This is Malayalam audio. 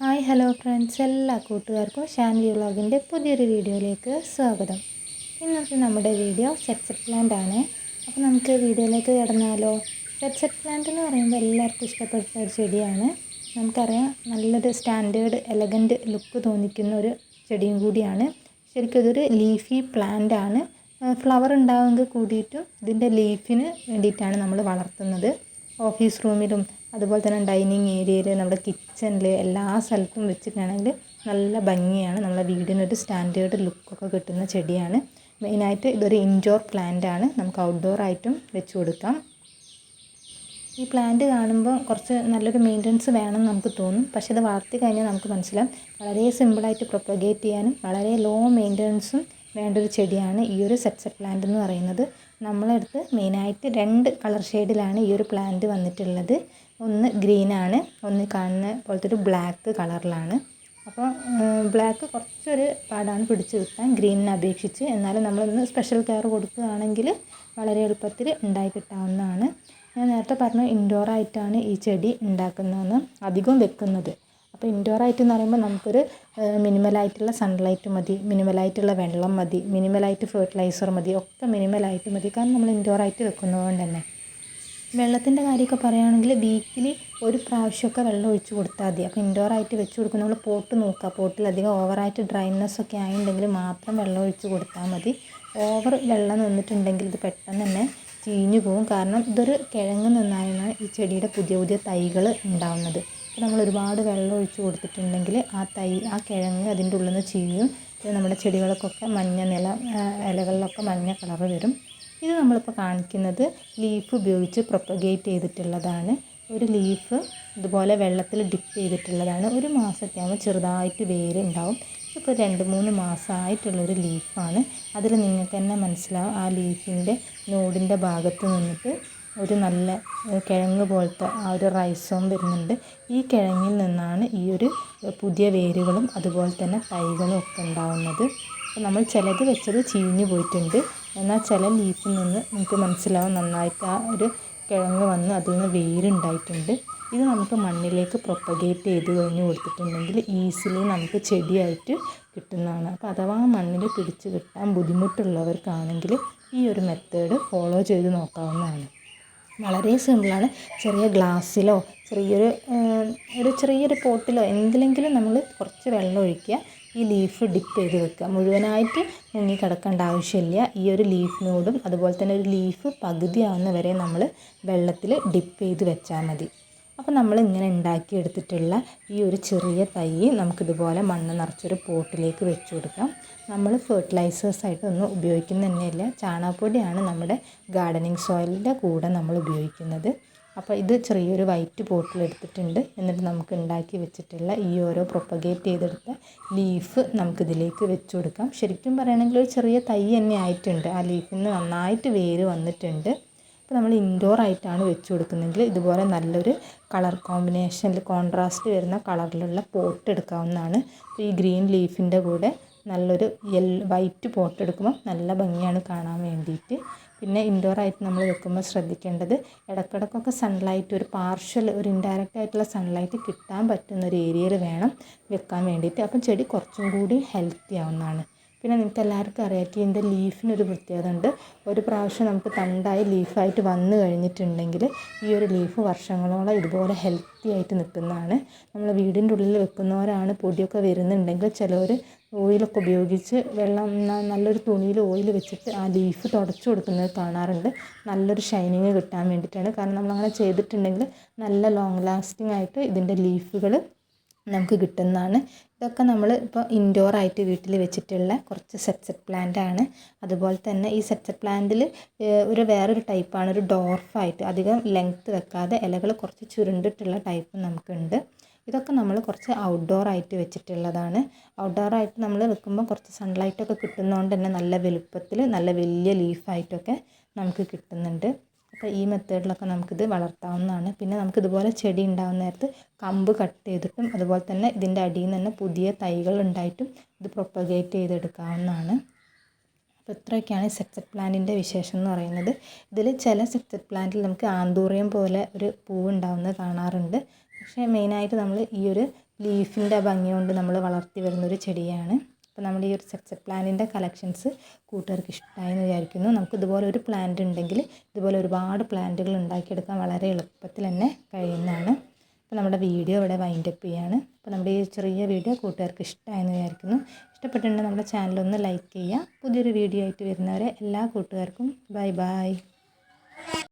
Hi hello friends. എല്ലാ കൂട്ടുകാർക്കും ഷാൻവി വ്ളോഗിന്റെ പുതിയൊരു വീഡിയോയിലേക്ക് സ്വാഗതം. ഇന്നത്തെ നമ്മുടെ വീഡിയോ സെറ്റ്സെറ്റ് പ്ലാന്റ് ആണ്. അപ്പോൾ നമുക്ക് വീഡിയോയിലേക്ക് കിടന്നാലോ? സെറ്റ്സെറ്റ് പ്ലാന്റ് എന്ന് പറയുമ്പോൾ എല്ലാവർക്കും ഇഷ്ടപ്പെട്ട ഒരു ചെടിയാണ്. നമുക്കറിയാം നല്ലൊരു സ്റ്റാൻഡേർഡ് എലഗന്റ് ലുക്ക് തോന്നിക്കുന്ന ഒരു ചെടിയും കൂടിയാണ്. ശരിക്കും ഇതൊരു ലീഫി പ്ലാന്റ് ആണ്. ഫ്ലവർ ഉണ്ടാവുമെങ്കിൽ കൂടിയിട്ടും ഇതിന്റെ ലീഫിന് വേണ്ടിയിട്ടാണ് നമ്മൾ വളർത്തുന്നത്. ഓഫീസ് റൂമിലും അതുപോലെ തന്നെ ഡൈനിങ് ഏരിയയിൽ നമ്മുടെ കിച്ചണിൽ എല്ലാ സ്ഥലത്തും വെച്ചിട്ടാണെങ്കിൽ നല്ല ഭംഗിയാണ്. നമ്മളെ വീടിനൊരു സ്റ്റാൻഡേർഡ് ലുക്കൊക്കെ കിട്ടുന്ന ചെടിയാണ്. മെയിനായിട്ട് ഇതൊരു ഇൻഡോർ പ്ലാന്റ് ആണ്. നമുക്ക് ഔട്ട്ഡോർ ആയിട്ടും വെച്ച് കൊടുക്കാം. ഈ പ്ലാന്റ് കാണുമ്പോൾ കുറച്ച് നല്ലൊരു മെയിന്റനൻസ് വേണമെന്ന് നമുക്ക് തോന്നും. പക്ഷെ ഇത് വളർത്തി കഴിഞ്ഞാൽ നമുക്ക് മനസ്സിലാവും. വളരെ സിമ്പിളായിട്ട് പ്രൊപ്പഗേറ്റ് ചെയ്യാനും വളരെ ലോ മെയിന്റനൻസും വേണ്ട ഒരു ചെടിയാണ് ഈ ഒരു സെറ്റ്സെറ്റ് പ്ലാന്റ് എന്ന് പറയുന്നത്. നമ്മളെടുത്ത് മെയിനായിട്ട് രണ്ട് കളർ ഷെയ്ഡിലാണ് ഈ ഒരു പ്ലാന്റ് വന്നിട്ടുള്ളത്. ഒന്ന് ഗ്രീനാണ് ഒന്ന് കാണുന്ന പോലത്തെ ഒരു ബ്ലാക്ക് കളറിലാണ്. അപ്പോൾ ബ്ലാക്ക് കുറച്ചൊരു പാടാണ് പിടിച്ച് കിട്ടാൻ. ഗ്രീനിനെ അപേക്ഷിച്ച്. എന്നാലും നമ്മളൊന്ന് സ്പെഷ്യൽ കെയർ കൊടുക്കുകയാണെങ്കിൽ വളരെ എളുപ്പത്തിൽ ഉണ്ടായി കിട്ടാവുന്നതാണ്. ഞാൻ നേരത്തെ പറഞ്ഞു ഇൻഡോർ ആയിട്ടാണ് ഈ ചെടി ഉണ്ടാക്കുന്നതെന്ന് അധികം വെക്കുന്നത്. അപ്പോൾ ഇൻഡോർ ആയിട്ട് എന്ന് പറയുമ്പോൾ നമുക്കൊരു മിനിമലായിട്ടുള്ള സൺലൈറ്റ് മതി മിനിമലായിട്ടുള്ള വെള്ളം മതി മിനിമലായിട്ട് ഫെർട്ടിലൈസർ മതി ഒക്കെ മിനിമലായിട്ട് മതി. കാരണം നമ്മൾ ഇൻഡോർ ആയിട്ട് വെക്കുന്നതുകൊണ്ട് തന്നെ. വെള്ളത്തിന്റെ കാര്യമൊക്കെ പറയുകയാണെങ്കിൽ വീക്കിലി ഒരു പ്രാവശ്യമൊക്കെ വെള്ളം ഒഴിച്ച് കൊടുത്താൽ മതി. അപ്പോൾ ഇൻഡോർ ആയിട്ട് വെച്ച് കൊടുക്കും നമ്മൾ പോട്ട് നോക്കുക. പോട്ടിൽ അധികം ഓവറായിട്ട് ഡ്രൈനെസ് ഒക്കെ ആയിട്ടുണ്ടെങ്കിൽ മാത്രം വെള്ളം ഒഴിച്ച് കൊടുത്താൽ മതി. ഓവർ വെള്ളം നിന്നിട്ടുണ്ടെങ്കിൽ ഇത് പെട്ടെന്ന് തന്നെ ചീഞ്ഞു പോകും. കാരണം ഇതൊരു കിഴങ്ങ് നിന്നായാണ് ഈ ചെടിയുടെ പുതിയ പുതിയ തൈകൾ ഉണ്ടാവുന്നത്. അപ്പോൾ നമ്മൾ ഒരുപാട് വെള്ളം ഒഴിച്ച് കൊടുത്തിട്ടുണ്ടെങ്കിൽ ആ തൈ ആ കിഴങ്ങ് അതിന്റെ ഉള്ളിൽ നിന്ന് ചീയും. നമ്മുടെ ചെടികൾക്കൊക്കെ മഞ്ഞ നില ഇലകളിലൊക്കെ മഞ്ഞ കളർ വരും. ഇത് നമ്മളിപ്പോൾ കാണിക്കുന്നത് ലീഫ് ഉപയോഗിച്ച് പ്രൊപ്പഗേറ്റ് ചെയ്തിട്ടുള്ളതാണ്. ഒരു ലീഫ് ഇതുപോലെ വെള്ളത്തിൽ ഡിപ്പ് ചെയ്തിട്ടുള്ളതാണ്. ഒരു മാസമൊക്കെ ആകുമ്പോൾ ചെറുതായിട്ട് വേര് ഉണ്ടാവും ഇപ്പോൾ രണ്ട് മൂന്ന് മാസമായിട്ടുള്ളൊരു ലീഫാണ് അതിൽ നിങ്ങൾക്ക് തന്നെ മനസ്സിലാവും. ആ ലീഫിന്റെ നോടിന്റെ ഭാഗത്ത് നിന്നിട്ട് ഒരു നല്ല കിഴങ്ങ് പോലത്തെ ആ ഒരു റൈസോം വരുന്നുണ്ട്. ഈ കിഴങ്ങിൽ നിന്നാണ് ഈ ഒരു പുതിയ വേരുകളും അതുപോലെ തന്നെ തൈകളും ഒക്കെ ഉണ്ടാവുന്നത്. അപ്പോൾ നമ്മൾ ചിലത് വെച്ചത് ചീഞ്ഞു പോയിട്ടുണ്ട്. എന്നാൽ ചില ലീഫിൽ നിന്ന് നമുക്ക് മനസ്സിലാവും നന്നായിട്ട് ആ ഒരു കിഴങ്ങ് വന്ന് അതിൽ നിന്ന് വേരുണ്ടായിട്ടുണ്ട്. ഇത് നമുക്ക് മണ്ണിലേക്ക് പ്രൊപ്പഗേറ്റ് ചെയ്ത് കഴിഞ്ഞ് കൊടുത്തിട്ടുണ്ടെങ്കിൽ ഈസിലി നമുക്ക് ചെടിയായിട്ട് കിട്ടുന്നതാണ്. അപ്പോൾ അഥവാ മണ്ണിൽ പിടിച്ച് കിട്ടാൻ ബുദ്ധിമുട്ടുള്ളവർക്കാണെങ്കിൽ ഈ ഒരു മെത്തേഡ് ഫോളോ ചെയ്ത് നോക്കാവുന്നതാണ്. വളരെ സിമ്പിളാണ് ചെറിയ ഗ്ലാസ്സിലോ ചെറിയൊരു ഒരു ചെറിയൊരു പോട്ടിലോ എന്തിലെങ്കിലും നമ്മൾ കുറച്ച് വെള്ളം ഒഴിക്കുക. ഈ ലീഫ് ഡിപ്പ് ചെയ്ത് വെക്കുക. മുഴുവനായിട്ട് മുങ്ങി കിടക്കേണ്ട ആവശ്യമില്ല. ഈ ഒരു ലീഫിനോടും അതുപോലെ തന്നെ ഒരു ലീഫ് പകുതിയാവുന്ന വരെ നമ്മൾ വെള്ളത്തിൽ ഡിപ്പ് ചെയ്ത് വെച്ചാൽ മതി. അപ്പോൾ നമ്മൾ ഇങ്ങനെ ഉണ്ടാക്കിയെടുത്തിട്ടുള്ള ഈ ഒരു ചെറിയ തൈ നമുക്കിതുപോലെ മണ്ണ് നിറച്ചൊരു പോട്ടിലേക്ക് വെച്ച് കൊടുക്കാം. നമ്മൾ ഫെർട്ടിലൈസേഴ്സ് ആയിട്ടൊന്നും ഉപയോഗിക്കുന്ന ചാണകപ്പൊടിയാണ് നമ്മുടെ ഗാർഡനിങ് സോയിലിന്റെ കൂടെ നമ്മൾ ഉപയോഗിക്കുന്നത്. അപ്പോൾ ഇത് ചെറിയൊരു വൈറ്റ് പോട്ടിൽ എടുത്തിട്ടുണ്ട്. എന്നിട്ട് നമുക്ക് ഉണ്ടാക്കി വെച്ചിട്ടുള്ള ഈ ഓരോ പ്രൊപ്പഗേറ്റ് ചെയ്തെടുത്ത ലീഫ് നമുക്കിതിലേക്ക് വെച്ച് കൊടുക്കാം. ശരിക്കും പറയുകയാണെങ്കിൽ ഒരു ചെറിയ തൈ തന്നെ ആയിട്ടുണ്ട്. ആ ലീഫിൽ നിന്ന് നന്നായിട്ട് വേര് വന്നിട്ടുണ്ട്. അപ്പോൾ നമ്മൾ ഇൻഡോർ ആയിട്ടാണ് വെച്ച് കൊടുക്കുന്നതെങ്കിൽ ഇതുപോലെ നല്ലൊരു കളർ കോമ്പിനേഷനിൽ കോൺട്രാസ്റ്റ് വരുന്ന കളറിലുള്ള പോട്ട് എടുക്കാവുന്നതാണ്. ഈ ഗ്രീൻ ലീഫിന്റെ കൂടെ നല്ലൊരു യെൽ വൈറ്റ് പോട്ട് എടുക്കുമ്പോൾ നല്ല ഭംഗിയാണ് കാണാൻ വേണ്ടിയിട്ട്. പിന്നെ ഇൻഡോർ ആയിട്ട് നമ്മൾ വെക്കുമ്പോൾ ശ്രദ്ധിക്കേണ്ടത് ഇടക്കിടക്കൊക്കെ സൺലൈറ്റ് ഒരു പാർഷ്യൽ ഒരു ഇൻഡയറക്റ്റ് ആയിട്ടുള്ള സൺലൈറ്റ് കിട്ടാൻ പറ്റുന്ന ഒരു ഏരിയയിൽ വേണം വെക്കാൻ വേണ്ടിയിട്ട്. അപ്പം ചെടി കുറച്ചും കൂടി ഹെൽത്തി ആവുന്നതാണ്. പിന്നെ നിങ്ങൾക്ക് എല്ലാവർക്കും അറിയാം ഇതിന്റെ ലീഫിനൊരു പ്രത്യേകത ഉണ്ട്. ഒരു പ്രാവശ്യം നമുക്ക് തണ്ടായി ലീഫായിട്ട് വന്നു കഴിഞ്ഞിട്ടുണ്ടെങ്കിൽ ഈ ഒരു ലീഫ് വർഷങ്ങളോളം ഇതുപോലെ ഹെൽത്തി ആയിട്ട് നിൽക്കുന്നതാണ്. നമ്മൾ വീടിന്റെ ഉള്ളിൽ വെക്കുന്നവരാണ് പൊടിയൊക്കെ വരുന്നുണ്ടെങ്കിൽ ചിലവർ ഓയിലൊക്കെ ഉപയോഗിച്ച് വെള്ളം നല്ലൊരു തുണിയിൽ ഓയിൽ വെച്ചിട്ട് ആ ലീഫ് തുടച്ചു കൊടുക്കുന്നത് കാണാറുണ്ട്. നല്ലൊരു ഷൈനിങ് കിട്ടാൻ വേണ്ടിയിട്ടാണ്. കാരണം നമ്മളങ്ങനെ ചെയ്തിട്ടുണ്ടെങ്കിൽ നല്ല ലോങ് ലാസ്റ്റിംഗ് ആയിട്ട് ഇതിന്റെ ലീഫുകൾ നമുക്ക് കിട്ടുന്നതാണ്. ഇതൊക്കെ നമ്മൾ ഇപ്പോൾ ഇൻഡോർ ആയിട്ട് വീട്ടിൽ വെച്ചിട്ടുള്ള കുറച്ച് സെറ്റ്സെറ്റ് പ്ലാന്റ് ആണ്. അതുപോലെ തന്നെ ഈ സെറ്റ്സെറ്റ് പ്ലാന്റിൽ ഒരു വേറൊരു ടൈപ്പാണ് ഒരു ഡോർഫായിട്ട് അധികം ലെങ്ത്ത് വെക്കാതെ ഇലകൾ കുറച്ച് ചുരുണ്ടിട്ടുള്ള ടൈപ്പ് നമുക്കുണ്ട് ഇതൊക്കെ നമ്മൾ കുറച്ച് ഔട്ട്ഡോർ ആയിട്ട് വെച്ചിട്ടുള്ളതാണ്. ഔട്ട്ഡോർ ആയിട്ട് നമ്മൾ വെക്കുമ്പോൾ കുറച്ച് സൺലൈറ്റൊക്കെ കിട്ടുന്നതുകൊണ്ട് തന്നെ നല്ല വലുപ്പത്തിൽ നല്ല വലിയ ലീഫായിട്ടൊക്കെ നമുക്ക് കിട്ടുന്നുണ്ട്. അപ്പോൾ ഈ മെത്തേഡിലൊക്കെ നമുക്കിത് വളർത്താവുന്നതാണ്. പിന്നെ നമുക്ക് ഇതുപോലെ ചെടി ഉണ്ടാകുന്ന നേരത്ത് കമ്പ് കട്ട് ചെയ്തിട്ടും അതുപോലെ തന്നെ ഇതിന്റെ അടിയിൽ നിന്ന് തന്നെ പുതിയ തൈകൾ ഉണ്ടായിട്ടും ഇത് പ്രൊപ്പഗേറ്റ് ചെയ്തെടുക്കാവുന്നതാണ്. അപ്പോൾ ഇത്രയൊക്കെയാണ് സെക്സറ്റ് പ്ലാന്റിന്റെ വിശേഷം എന്ന് പറയുന്നത്. ഇതിൽ ചില സെക്സറ്റ് പ്ലാന്റിൽ നമുക്ക് ആന്തൂറിയം പോലെ ഒരു പൂവ് ഉണ്ടാവുന്നത് കാണാറുണ്ട്. പക്ഷേ മെയിനായിട്ട് നമ്മൾ ഈ ഒരു ലീഫിന്റെ ഭംഗി കൊണ്ട് നമ്മൾ വളർത്തി വരുന്നൊരു ചെടിയാണ്. അപ്പോൾ നമ്മുടെ ഈ ഒരു സക്സസ് പ്ലാന്റിന്റെ കളക്ഷൻസ് കൂട്ടുകാർക്ക് ഇഷ്ടമായി എന്ന് വിചാരിക്കുന്നു. നമുക്ക് ഇതുപോലെ ഒരു പ്ലാന്റ് ഉണ്ടെങ്കിൽ ഇതുപോലെ ഒരുപാട് പ്ലാന്റുകൾ ഉണ്ടാക്കിയെടുക്കാൻ വളരെ എളുപ്പത്തിൽ തന്നെ കഴിയുന്നതാണ്. അപ്പോൾ നമ്മുടെ വീഡിയോ ഇവിടെ വൈൻഡപ്പ് ചെയ്യാണ്. അപ്പോൾ നമ്മുടെ ഈ ചെറിയ വീഡിയോ കൂട്ടുകാർക്ക് ഇഷ്ടമായെന്ന് വിചാരിക്കുന്നു. ഇഷ്ടപ്പെട്ടിട്ടുണ്ടെങ്കിൽ നമ്മുടെ ചാനലൊന്ന് ലൈക്ക് ചെയ്യുക. പുതിയൊരു വീഡിയോ ആയിട്ട് വരുന്നവരെ എല്ലാ കൂട്ടുകാർക്കും ബൈ ബൈ